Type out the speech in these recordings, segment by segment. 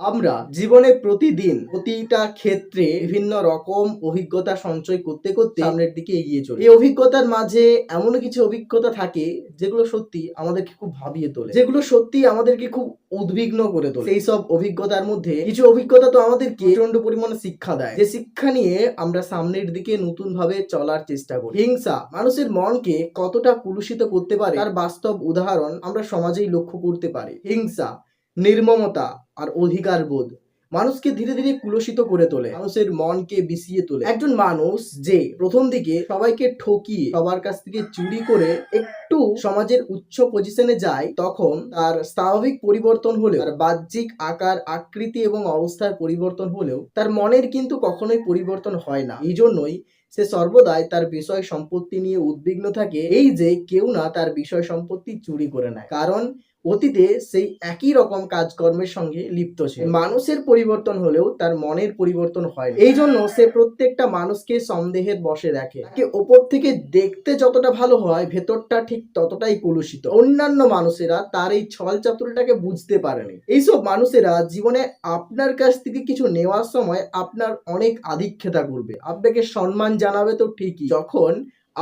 আমরা জীবনে প্রতিদিন প্রতিটা ক্ষেত্রে বিভিন্ন রকম অভিজ্ঞতা সঞ্চয় করতে করতে সামনের দিকে এগিয়ে চলি। এই অভিজ্ঞতার মাঝে এমন কিছু অভিজ্ঞতা থাকে যেগুলো সত্যি আমাদেরকে খুব ভাবিয়ে তোলে, যেগুলো সত্যি আমাদেরকে খুব উদ্বিগ্ন করে তোলে। সেই সব অভিজ্ঞতার মধ্যে কিছু অভিজ্ঞতা তো আমাদেরকে প্রচণ্ড পরিমাণে শিক্ষা দেয়। যে শিক্ষা নিয়ে আমরা সামনের দিকে নতুন ভাবে চলার চেষ্টা করি। হিংসা মানুষের মনকে কতটা কুলুষিত করতে পারে তার বাস্তব উদাহরণ আমরা সমাজেই লক্ষ্য করতে পারি। হিংসা নির্মমতা আর অধিকার বোধ মানুষকে ধীরে ধীরে কুলসিত করে তোলে। মানুষের মনকে বিষিয়ে তোলে। একজন মানুষ যে প্রথম দিকে সবাইকে ঠকিয়ে, সবার কাছ থেকে চুরি করে একটু সমাজের উচ্চ পজিশনে যায়, তখন তার স্বাভাবিক পরিবর্তন হলেও, তার বাহ্যিক আকার, আকৃতি এবং অবস্থার পরিবর্তন হলেও, তার মনের কিন্তু কখনোই পরিবর্তন হয় না। এই জন্যই সে সর্বদাই তার বিষয় সম্পত্তি নিয়ে উদ্বিগ্ন থাকে। এই যে কেউ না তার বিষয় সম্পত্তি চুরি করে নেয়। কারণ অতীতে সেই একই রকম কাজকর্মের সঙ্গে লিপ্ত ছিল। মানুষের পরিবর্তন হলেও তার মনের পরিবর্তন হয় এই জন্য সে প্রত্যেকটা মানুষকে সন্দেহের বসে রাখে তাকে ওপর থেকে দেখতে যতটা ভালো হয়, ভেতরটা ঠিক ততটাই কলুষিত। অন্যান্য মানুষেরা তার এই ছল চাতুরিটাকে বুঝতে পারেনি। এইসব মানুষেরা জীবনে আপনার কাছ থেকে কিছু নেওয়ার সময় আপনার অনেক আধিক্ষেতা করবে। আপনাকে সম্মান জানাবে তো ঠিকই। যখন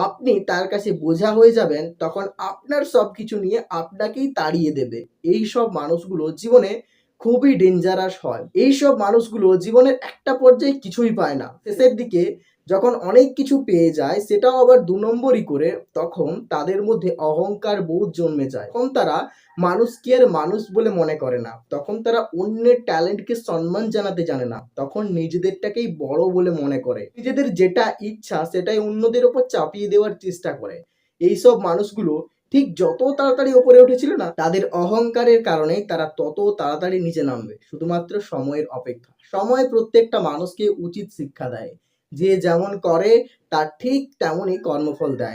আপনি তার কাছে বোঝা হয়ে যাবেন, তখন আপনার সব কিছু নিয়ে আপনাকেই তাড়িয়ে দেবে। এই সব মানুষগুলো জীবনে খুবই ডেঞ্জারাস হয়। এইসব মানুষগুলো জীবনের একটা পর্যায়ে কিছুই পায় না। শেষের দিকে যখন অনেক কিছু পেয়ে যায়, সেটাও আবার দু নম্বরই করে, তখন তাদের মধ্যে অহংকার বোধ জন্মে যায়। তখন তারা মানুষকে আর মানুষ বলে মনে করে না। তখন তারা অন্যের ট্যালেন্টকে সম্মান জানাতে জানে না। তখন নিজেদেরটাকেই বড় বলে মনে করে। নিজেদের যেটা ইচ্ছা, সেটাই অন্যদের ওপর চাপিয়ে দেওয়ার চেষ্টা করে। এইসব মানুষগুলো ঠিক যত তাড়াতাড়ি ওপরে উঠেছিল না, তাদের অহংকারের কারণে তারা তত তাড়াতাড়ি নিচে নামবে। শুধুমাত্র সময়ের অপেক্ষা। সময় প্রত্যেকটা মানুষকে উচিত শিক্ষা দেয়। যে যেমন করে তার ঠিক তেমনই কর্মফল দেয়।